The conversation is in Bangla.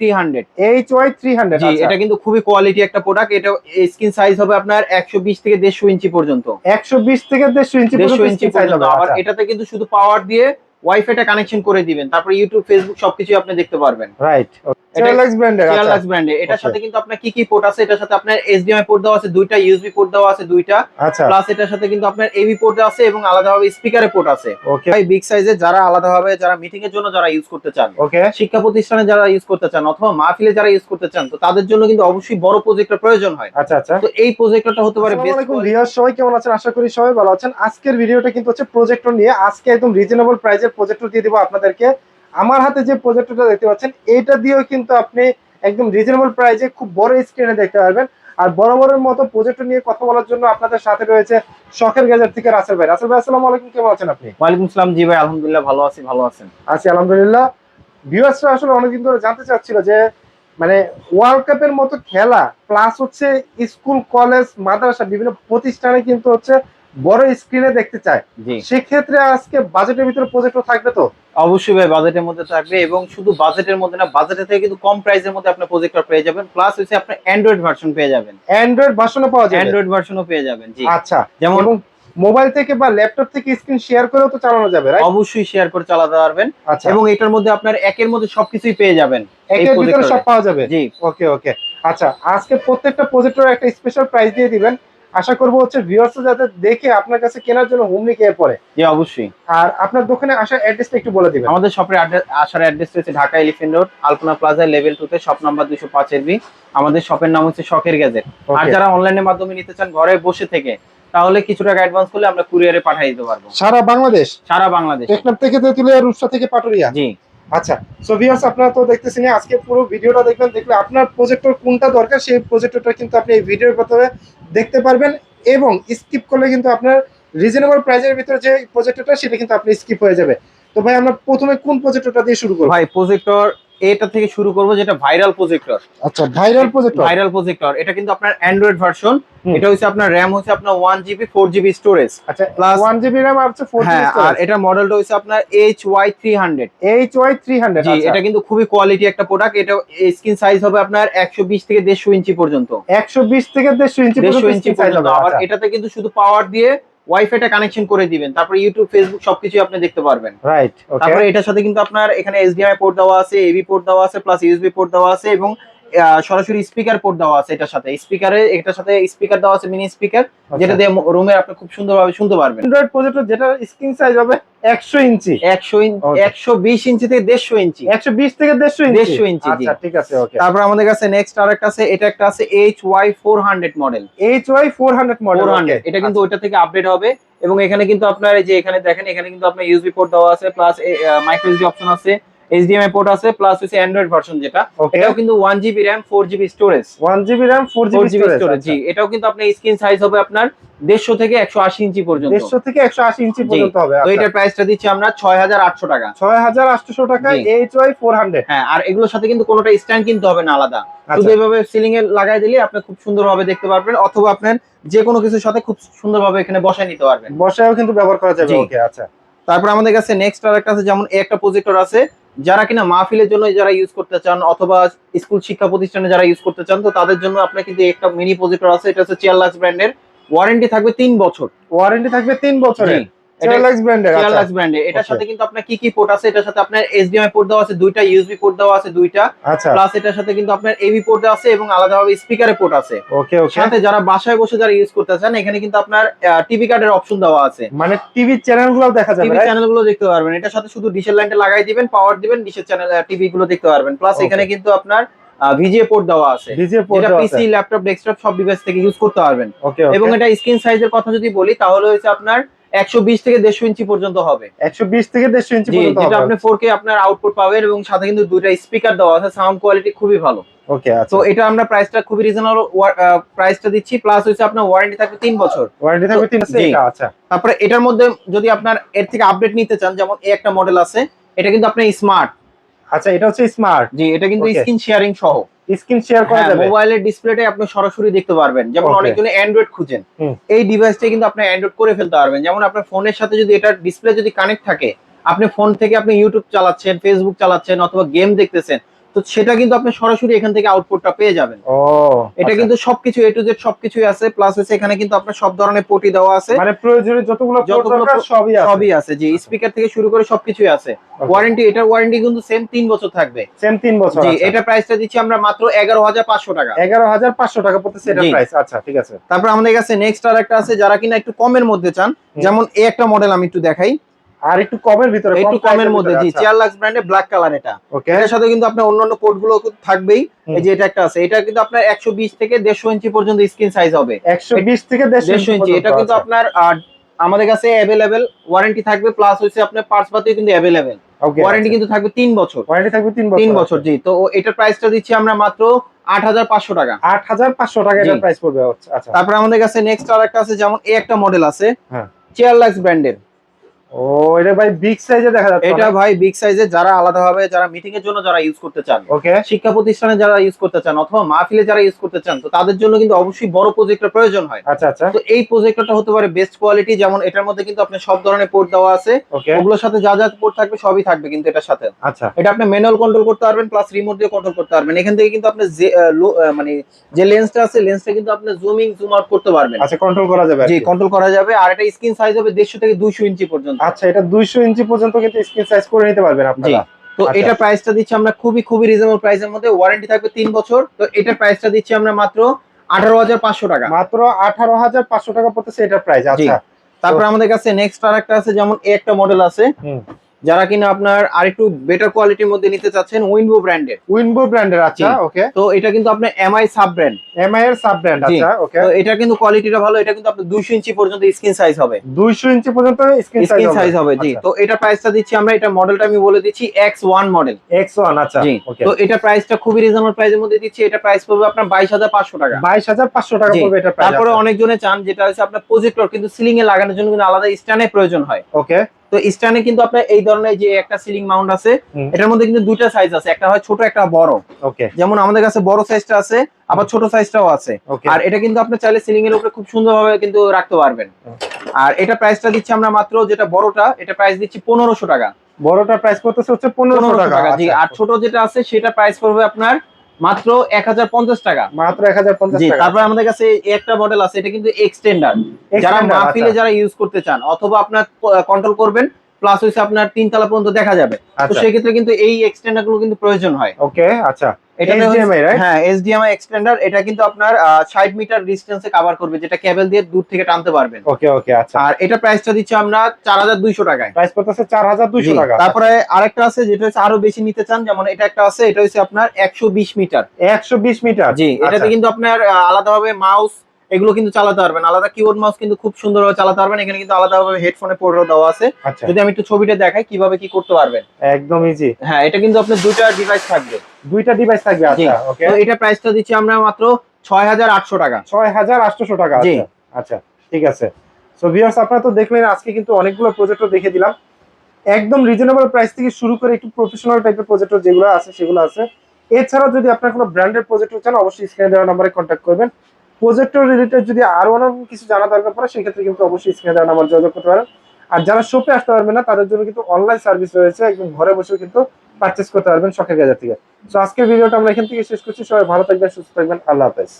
Three hundred H Y three hundred G এটা কিন্তু খুবই কোয়ালিটি একটা প্রোডাক্ট এটা স্কিন সাইজ হবে আপনার একশো বিশ থেকে দেড়শো ইঞ্চি পর্যন্ত। একশো বিশ থেকে দেড়শো ইঞ্চি দেড়শো পর্যন্ত। আবার আচ্ছা। এটাতে কিন্তু শুধু পাওয়ার দিয়ে ওয়াইফাইটা কানেকশন করে দিবেন। তারপর ইউটিউব ফেসবুক সবকিছু আপনি দেখতে পারবেন। রাইট এটা- চেয়ারলেক্স ব্র্যান্ডের চেয়ারলাক্স ব্র্যান্ডে এটার সাথে কিন্তু আপনার কি কি পোর্ট আছে? এটার সাথে আপনার এইচডিএমআই পোর্ট দেওয়া আছে দুইটা ইউএসবি পোর্ট দেওয়া আছে দুইটা। আচ্ছা। প্লাস এটার সাথে কিন্তু আপনার এবি পোর্ট আছে এবং আলাদাভাবে স্পিকারের পোর্ট আছে। ওকে ভাই বিগ সাইজের যারা আলাদাভাবে যারা মিটিং এর জন্য যারা ইউজ করতে চান ওকে শিক্ষা প্রতিষ্ঠানে যারা ইউজ করতে চান অথবা মাহফিলে যারা ইউজ করতে চান তো তাদের জন্য কিন্তু অবশ্যই বড় প্রজেক্টর প্রয়োজন হয়। আচ্ছা আচ্ছা। তো এই প্রজেক্টরটা হতে পারে আসসালামু আলাইকুম সবাই কেমন আছেন? আশা করি সবাই ভালো আছেন। আজকের ভিডিওটা কিন্তু হচ্ছে প্রজেক্টর নিয়ে আজকে একদম রিজনেবল প্রাইজের প্রজেক্টর দিয়ে দিব আপনাদেরকে আমার হাতে যে প্রজেক্টরটা দেখতে পাচ্ছেন এটা দিয়েও কিন্তু আপনি একদম রিজনেবল প্রাইজে খুব বড় স্ক্রিনে দেখতে পারবেন। আর বড় বড়ের মতো প্রজেক্টর নিয়ে কথা বলার জন্য আপনাদের সাথে রয়েছে শখের গ্যাজেট থেকে রাসেল ভাই। রাসেল ভাই আসসালামু আলাইকুম কেমন আছেন আপনি? ওয়ালাইকুম আসসালাম জি ভাই আলহামদুলিল্লাহ ভালো আছি ভালো আছেন। আছি আলহামদুলিল্লাহ। ভিউয়ার্সরা আসলে অনেকদিন ধরে জানতে চাচ্ছিল যে মানে ওয়ার্ল্ড কাপের মতো খেলা প্লাস হচ্ছে স্কুল কলেজ মাদ্রাসা বিভিন্ন প্রতিষ্ঠানে কিন্তু হচ্ছে বড় স্ক্রিনে দেখতে চায়। সেক্ষেত্রে আজকে বাজেটের ভিতরে প্রজেক্টর থাকবে তো? অবশ্যই ভাই বাজেটের মধ্যে থাকবে এবং শুধু বাজেটের মধ্যে না বাজেটের থেকে কিন্তু কম প্রাইসের মধ্যে আপনি প্রজেক্টর পেয়ে যাবেন। প্লাস হচ্ছে আপনি অ্যান্ড্রয়েড ভার্সন পেয়ে যাবেন। অ্যান্ড্রয়েড ভার্সনও পাওয়া যাবে। অ্যান্ড্রয়েড ভার্সনও পেয়ে যাবেন জি। আচ্ছা যেমন মোবাইল থেকে বা ল্যাপটপ থেকে স্ক্রিন শেয়ার করেও তো চালানো যাবে রাইট অবশ্যই শেয়ার করে চালাতে পারবেন। আচ্ছা। এবং এটার মধ্যে আপনার একের মধ্যে সবকিছুই পেয়ে যাবেন একের ভিতরে সব পাওয়া যাবে? জি। ওকে ওকে আচ্ছা আজকে প্রত্যেকটা প্রজেক্টর একটা স্পেশাল প্রাইস দিয়ে দিবেন। আশা করব হচ্ছে ভিউয়ার্স যাতে দেখে আপনার কাছে কেনার জন্য হুমলি খেয়ে পড়ে। জি অবশ্যই। আর আপনার দোকানে আসার অ্যাড্রেসটা একটু বলে দিবেন। আমাদের শপের আসার অ্যাড্রেস হচ্ছে Dhaka elephant road Alpana plaza level two তে শপ নাম্বার দুশো পাঁচ এর বি। আমাদের শপের নাম হচ্ছে শখের গ্যাজেট আর. যারা অনলাইনের মাধ্যমে নিতে চান ঘরে বসে থেকে তাহলে কিছু টাকা অ্যাডভান্স করলে আমরা কুরিয়ারে পাঠিয়ে দিতে পারব। সারা বাংলাদেশ? সারা বাংলাদেশ। টেকনাফ থেকে তেতুলিয়া রূপসা থেকে পাটুরিয়া? জি। আচ্ছা সো ভিউয়ার্স আপনারা তো দেখতেছেন, আজকে পুরো ভিডিওটা দেখবেন, দেখলে আপনার প্রজেক্টর কোনটা দরকার, সেই প্রজেক্টরটা কিন্তু আপনি এই ভিডিওর প্রথমে দেখতে পারবেন এবং স্কিপ করলে কিন্তু আপনার রিজনেবল প্রাইজের ভিতরে যে প্রজেক্টরটা সেটা কিন্তু আপনি স্কিপ হয়ে যাবে। তো ভাই, আমরা প্রথমে কোন প্রজেক্টরটা দিয়ে শুরু করব? ভাই প্রজেক্টর এটা থেকে শুরু করব যেটা ভাইরাল প্রজেক্টর আচ্ছা ভাইরাল প্রজেক্টর ভাইরাল প্রজেক্টর এটা কিন্তু আপনার অ্যান্ড্রয়েড ভার্সন এটা হচ্ছে আপনার র্যাম হচ্ছে আপনার one GB four GB storage আচ্ছা Plus- 1 জিবি RAM আর হচ্ছে 4 হ্যাঁ আর এটা মডেলটা হচ্ছে আপনার H Y three hundred HY 300 জি আচ্ছা। এটা কিন্তু খুবই কোয়ালিটি একটা প্রোডাক্ট এটা স্ক্রিন সাইজ হবে আপনার একশো বিশ থেকে দেড়শো ইঞ্চি পর্যন্ত। 120 থেকে 150 ইঞ্চি পর্যন্ত ইঞ্চি পর্যন্ত। হবে আবার আচ্ছা। এটাতে কিন্তু শুধু পাওয়ার দিয়ে ওয়াইফাইটা কানেকশন করে দিবেন। তারপর ইউটিউব ফেসবুক সবকিছু আপনি দেখতে পারবেন। রাইট তারপরে এটার সাথে কিন্তু আপনার এখানে এইচডিএমআই পোর্ট দেওয়া আছে এবি পোর্ট দেওয়া আছে প্লাস ইউএসবি পোর্ট দেওয়া আছে এবং সরাসরি স্পিকার পোর্ট দেওয়া আছে এটার সাথে। স্পিকারে এটার সাথে স্পিকার দেওয়া আছে মিনি স্পিকার যেটা দিয়ে রুমে আপনি খুব সুন্দরভাবে শুনতে পারবেন। অ্যান্ড্রয়েড প্রজেক্টর যেটা স্ক্রিন সাইজ হবে 100 ইঞ্চি। একশো Okay. একশো বিশ ইঞ্চি থেকে দেড়শো ইঞ্চি। 120 থেকে 150 ইঞ্চি। 150 ইঞ্চি, আচ্ছা ঠিক আছে ওকে। তারপর আমাদের কাছে নেক্সট আরেকটা আছে এটা একটা আছে H Y four hundred model HY 400 model four hundred এটা কিন্তু ওইটা থেকে আপডেট হবে। এবং এখানে কিন্তু আপনার এই যে এখানে দেখেন এখানে কিন্তু আপনার ইউএসবি পোর্ট দেওয়া আছে প্লাস মাইক্রো এসডি অপশন আছে। এইচডিএমআই পোর্ট আছে প্লাস হচ্ছে অ্যান্ড্রয়েড ভার্সন যেটা। এটাও কিন্তু one GB RAM four GB storage 1 GB RAM 4 four GB storage জি। এটাও কিন্তু আপনার স্ক্রিন সাইজ হবে আপনার দেড়শো থেকে একশো আশি ইঞ্চি পর্যন্ত। 150 থেকে 180 ইঞ্চি। পর্যন্ত হবে তো আচ্ছা। এটার প্রাইসটা দিচ্ছি আমরা ছয় হাজার আটশো টাকা। 6800 টাকায় জি। HY 400 হ্যাঁ আর এগুলোর সাথে কিন্তু কোনোটা স্ট্যান্ড কিনতে হবে না আলাদা। শুধু আচ্ছা এভাবে সিলিং এ লাগাই দিলে আপনি খুব সুন্দরভাবে দেখতে পারবেন অথবা আপনার যে কোনো কিছুর সাথে খুব সুন্দরভাবে এখানে বসায় নিতে পারবেন। বসায়ও কিন্তু ব্যবহার করা যাবে ওকে আচ্ছা। তারপর আমাদের কাছে নেক্সট আরেকটা আছে যেমন একটা প্রজেক্টর আছে যারা কিনা মাহফিলের জন্য যারা ইউজ করতে চান অথবা স্কুল শিক্ষা প্রতিষ্ঠানে যারা ইউজ করতে চান তো তাদের জন্য আপনার কিন্তু একটা মিনি প্রজেক্টর আছে এটা হচ্ছে চেয়ারলাস ব্র্যান্ডের ওয়ারেন্টি থাকবে তিন বছর। ওয়ারেন্টি থাকবে তিন বছরের। চেয়ারলাক্স ব্র্যান্ডের আচ্ছা। চেয়ারলাক্স ব্র্যান্ডের এটার সাথে কিন্তু আপনার কি কি পোর্ট আছে? এটার সাথে আপনার এইচডিএমআই পোর্ট দেওয়া আছে দুইটা ইউএসবি পোর্ট দেওয়া আছে দুইটা। আচ্ছা। প্লাস এটার সাথে কিন্তু আপনার এবি পোর্ট আছে এবং আলাদাভাবে স্পিকারের পোর্ট আছে। ওকে ওকে সাথে যারা বাসায় বসে যারা ইউজ করতে চান এখানে কিন্তু আপনার টিভি কার্ডের অপশন দেওয়া আছে। মানে টিভি চ্যানেলগুলো দেখা যাবে টিভি দেখতে পারবেন। এটার সাথে শুধু ডিশের লাইনটা লাগাই দিবেন পাওয়ার দিবেন ডিশের চ্যানেল টিভি গুলো দেখতে পারবেন। প্লাস এখানে কিন্তু আপনার ভিজিএ পোর্ট দেওয়া আছে। যেটা পিসি ল্যাপটপ ডেস্কটপ সব ডিভাইস থেকে ইউজ করতে পারবেন। ওকে এবং এটা স্ক্রিন সাইজের কথা যদি বলি তাহলে হচ্ছে আপনার একশো বিশ থেকে দেড়শো ইঞ্চি পর্যন্ত হবে। 120 থেকে 150 ইঞ্চি পর্যন্ত যেটা আপনি ফোর কে আপনার আউটপুট পাবেন এবং সাথে কিন্তু দুইটা স্পিকার দেওয়া আছে সাউন্ড কোয়ালিটি খুবই ভালো। ওকে আচ্ছা। তো এটা আমরা প্রাইসটা খুবই রিজনেবল প্রাইসটা দিচ্ছি প্লাস হচ্ছে আপনার ওয়ারেন্টি থাকবে তিন বছর। ওয়ারেন্টি থাকবে 3 জি। এটা আচ্ছা। তারপরে এটার মধ্যে যদি আপনার এর থেকে আপডেট নিতে চান যেমন এই একটা মডেল আছে এটা কিন্তু আপনার স্মার্ট আচ্ছা এটা হচ্ছে স্মার্ট জি এটা কিন্তু. স্ক্রিন শেয়ারিং সহ। স্ক্রিন শেয়ার করা হ্যাঁ যাবে মোবাইলের ডিসপ্লেতে আপনি সরাসরি দেখতে পারবেন যেমন. অনেকজনে অ্যান্ড্রয়েড খুঁজেন। এই ডিভাইসটা কিন্তু আপনি অ্যান্ড্রয়েড করে ফেলতে পারবেন যেমন আপনার ফোনের সাথে যদি এটার ডিসপ্লে যদি কানেক্ট থাকে আপনি ফোন থেকে আপনি ইউটিউব চালাচ্ছেন ফেসবুক চালাচ্ছেন অথবা গেম দেখতেছেন তো সেটা কিন্তু আপনি সরাসরি এখান থেকে আউটপুটটা পেয়ে যাবেন। ও এটা আচ্ছা। কিন্তু সবকিছু এ টু জেড সবকিছুই আছে প্লাস হচ্ছে এখানে কিন্তু আপনার সব ধরনের পটি দেওয়া আছে। মানে প্রয়োজনীয় যতগুলো যতগুলো দরকার সবই আছে। সবই আছে জি স্পিকার থেকে শুরু করে সবকিছুই আছে। ওয়ারেন্টি এটার ওয়ারেন্টি কিন্তু সেম তিন বছর থাকবে। সেম তিন বছর জি এটা প্রাইসটা দিচ্ছি আমরা মাত্র এগারো হাজার পাঁচশো টাকা। এগারো হাজার পাঁচশো টাকা পড়তেছে এটা প্রাইস আচ্ছা ঠিক আছে। তারপর আমাদের কাছে নেক্সট আর একটা আছে যারা কিনা একটু কমের মধ্যে চান যেমন এই একটা মডেল আমি একটু দেখাই। আর একটু কমের ভিতরে একটু কমের মধ্যে জি চেয়ার লাক্স ব্র্যান্ডের ব্ল্যাক কালার এটা। ওকে এটার সাথে কিন্তু আপনার অন্যান্য পোর্টগুলো থাকবেই। এই যে এটা একটা আছে এটা কিন্তু আপনার একশো বিশ থেকে দেড়শো ইঞ্চি পর্যন্ত স্ক্রিন সাইজ হবে। একশো বিশ থেকে দেড়শো দেড়শো ইঞ্চি এটা কিন্তু আপনার আমাদের কাছে অ্যাভেলেবেল ওয়ারেন্টি থাকবে প্লাস হচ্ছে আপনার পার্টস পাতিও কিন্তু অ্যাভেলেবেল ওয়ারেন্টি কিন্তু থাকবে তিন বছর। ওয়ারেন্টি থাকবে তিন বছর তিন বছর জি তো এটার প্রাইসটা দিচ্ছি আমরা মাত্র আট হাজার পাঁচশো টাকা। আট হাজার পাঁচশো টাকা এটা প্রাইস পড়বে আচ্ছা। তারপরে আমাদের কাছে নেক্সট আর একটা আছে যেমন এই একটা মডেল আছে হ্যাঁ। চেয়ারলাক্স ব্র্যান্ডের ও এটা ভাই বিগ সাইজে দেখা যাচ্ছে এটা ভাই বিগ সাইজের যারা আলাদাভাবে যারা মিটিং এর জন্য যারা ইউজ করতে চান ওকে শিক্ষা প্রতিষ্ঠানে যারা ইউজ করতে চান অথবা মাহফিলে যারা ইউজ করতে চান তো তাদের জন্য কিন্তু অবশ্যই বড় প্রজেক্টর প্রয়োজন হয়। আচ্ছা আচ্ছা। তো এই প্রজেক্টরটা হতে পারে বেস্ট কোয়ালিটি যেমন এটার মধ্যে কিন্তু আপনার সব ধরনের পোর্ট দেওয়া আছে। ওগুলোর সাথে যা যা পোর্ট থাকবে সবই থাকবে কিন্তু এটার সাথে। আচ্ছা। এটা আপনি ম্যানুয়াল কন্ট্রোল করতে পারবেন প্লাস রিমোট দিয়ে কন্ট্রোল করতে পারবেন। এখান থেকে কিন্তু আপনি যে মানে যে লেন্সটা আছে লেন্সটা কিন্তু আপনি জুমিং জুম আউট করতে পারবেন। আচ্ছা কন্ট্রোল করা যাবে জি কন্ট্রোল করা যাবে। আর এটা স্ক্রিন সাইজ হবে দেড়শো থেকে দুইশো ইঞ্চি পর্যন্ত। আচ্ছা এটা দুইশো ইঞ্চি পর্যন্ত কিন্তু স্ক্রিন সাইজ করে নিতে পারবেন আপনারা। তো আচ্ছা। এটা প্রাইসটা দিচ্ছি আমরা খুবই খুবই রিজনেবল প্রাইসের মধ্যে। ওয়ারেন্টি থাকবে 3 বছর। তো এটার প্রাইসটা দিচ্ছি আমরা মাত্র আঠারো হাজার পাঁচশো টাকা। মাত্র আঠারো হাজার পাঁচশো টাকা পড়তেছে এটা প্রাইস আচ্ছা। তারপর আমাদের কাছে নেক্সট আরেকটা আছে যেমন এই একটা মডেল আছে। হুম। যারা কিনা আপনার আরেকটু বেটার কোয়ালিটির মধ্যে নিতে চাচ্ছেন উইনবো ব্র্যান্ডের উইনবো ব্র্যান্ডের আচ্ছা ওকে তো এটা কিন্তু আপনার এমআই সাব ব্র্যান্ড এমআই এর সাব ব্র্যান্ড আচ্ছা ওকে তো এটা কিন্তু কোয়ালিটিটা ভালো এটা কিন্তু আপনার দুইশো ইঞ্চি পর্যন্ত স্ক্রিন সাইজ হবে। দুইশো ইঞ্চি পর্যন্ত স্ক্রিন স্ক্রিন সাইজ হবে জি। আচ্ছা। তো এটা প্রাইসটা দিচ্ছি আমরা এটা মডেলটা আমি বলে দিচ্ছি X one model X one আচ্ছা জি। ওকে তো এটা প্রাইসটা খুবই রিজনেবল প্রাইসের মধ্যে দিচ্ছি এটা প্রাইস পড়বে আপনার বাইশ হাজার পাঁচশো টাকা। বাইশ হাজার পাঁচশো টাকা জি। পড়বে এটা প্রাইস তারপরে অনেকজনে চান যেটা হচ্ছে আপনার প্রজেক্টর কিন্তু সিলিং এ লাগানোর জন্য কিন্তু আলাদা স্ট্যান্ডের প্রয়োজন হয়। ওকে তো স্ট্যান্ডে কিন্তু আপনার এই ধরনের যে একটা সিলিং মাউন্ট আছে এটার মধ্যে কিন্তু দুইটা সাইজ আছে। একটা হয় ছোট একটা বড়। ওকে। যেমন আমাদের কাছে বড় সাইজটা আছে আবার ছোট সাইজটাও আছে। আর এটা কিন্তু আপনি চাইলে সিলিং এর উপরে খুব সুন্দরভাবে কিন্তু রাখতে পারবেন। আর এটা প্রাইসটা দিচ্ছি আমরা মাত্র যেটা বড়টা এটা প্রাইস দিচ্ছি পনেরোশো টাকা। বড়টা প্রাইস করতেছে হচ্ছে পনেরোশো পনেরোশো টাকা। টাকা জি। আচ্ছা। আর ছোট যেটা আছে সেটা প্রাইস পড়বে আপনার মাত্র এক হাজার পঞ্চাশ টাকা। মাত্র এক হাজার পঞ্চাশ টাকা। তারপরে আমাদের কাছে একটা মডেল আছে এটা কিন্তু এক্সটেন্ডার যারা মাহফিলে আচ্ছা। যারা ইউজ করতে চান অথবা আপনার কন্ট্রোল করবেন প্লাস হচ্ছে আপনার তিন তলা পর্যন্ত দেখা যাবে। তো আচ্ছা। সেক্ষেত্রে কিন্তু এই এক্সটেন্ডারগুলো কিন্তু প্রয়োজন হয়। ওকে আচ্ছা। এটা HDMI, right? হ্যাঁ এইচডিএমআই এক্সটেন্ডার এটা কিন্তু আপনার ষাট মিটার ডিস্টেন্সে কভার করবে যেটা কেবল দিয়ে দূর থেকে টানতে পারবেন। ওকে ওকে আচ্ছা। আর এটা প্রাইসটা দিচ্ছি আমরা চার হাজার দুইশো টাকায়। প্রাইস হাজার দুইশো টাকা। তারপরে আরেকটা আছে যেটা হচ্ছে আরও বেশি নিতে চান যেমন এটা একটা আছে এটা হচ্ছে আপনার একশো বিশ মিটার। একশো বিশ মিটার। জি এটাতে আচ্ছা। কিন্তু আপনার আলাদাভাবে মাউস এগুলো কিন্তু চালাতে পারবেন। আলাদা কিবোর্ড মাউস কিন্তু খুব সুন্দরভাবে চালাতে পারবেন। এখানে কিন্তু আলাদাভাবে হেডফোনে পোর্টও দেওয়া আছে। আচ্ছা। যদি আমি একটু ছবিটা দেখাই কীভাবে কি করতে পারবেন। একদম ইজি হ্যাঁ এটা কিন্তু আপনার দুইটা ডিভাইস থাকবে। দুইটা ডিভাইস থাকবে আচ্ছা ওকে তো এটা প্রাইসটা দিচ্ছি আমরা মাত্র ছয় হাজার আটশো টাকা। ছয় হাজার আটশোশো টাকা জি। আচ্ছা আচ্ছা ঠিক আছে। সো ভিউয়ার্স আপনারা তো দেখলেন আজকে কিন্তু অনেকগুলো প্রজেক্টর দেখে দিলাম। একদম রিজনেবল প্রাইস থেকে শুরু করে একটু প্রফেশনাল টাইপের প্রজেক্টর যেগুলো আছে সেগুলো আছে। এছাড়াও যদি আপনার কোনো ব্র্যান্ডেড প্রজেক্টর চান অবশ্যই স্ক্রিনে দেওয়া নাম্বারে কন্ট্যাক্ট করবেন। প্রজেক্টর রিলেটেড যদি আরও অনেক কিছু জানা দরকার পড়ে, সেক্ষেত্রে কিন্তু অবশ্যই স্ক্রিনে দেওয়া নাম্বার যোগাযোগ করতে পারেন। আর যারা শপে আসতে পারবেন না, তাদের জন্য কিন্তু অনলাইন সার্ভিস রয়েছে। একদম ঘরে বসেও কিন্তু পারচেস করতে পারবেন শখের গাজার থেকে। তো আজকের ভিডিওটা আমরা এখান থেকে শেষ করছি। সবাই ভালো থাকবেন, সুস্থ থাকবেন। আল্লাহ হাফেজ।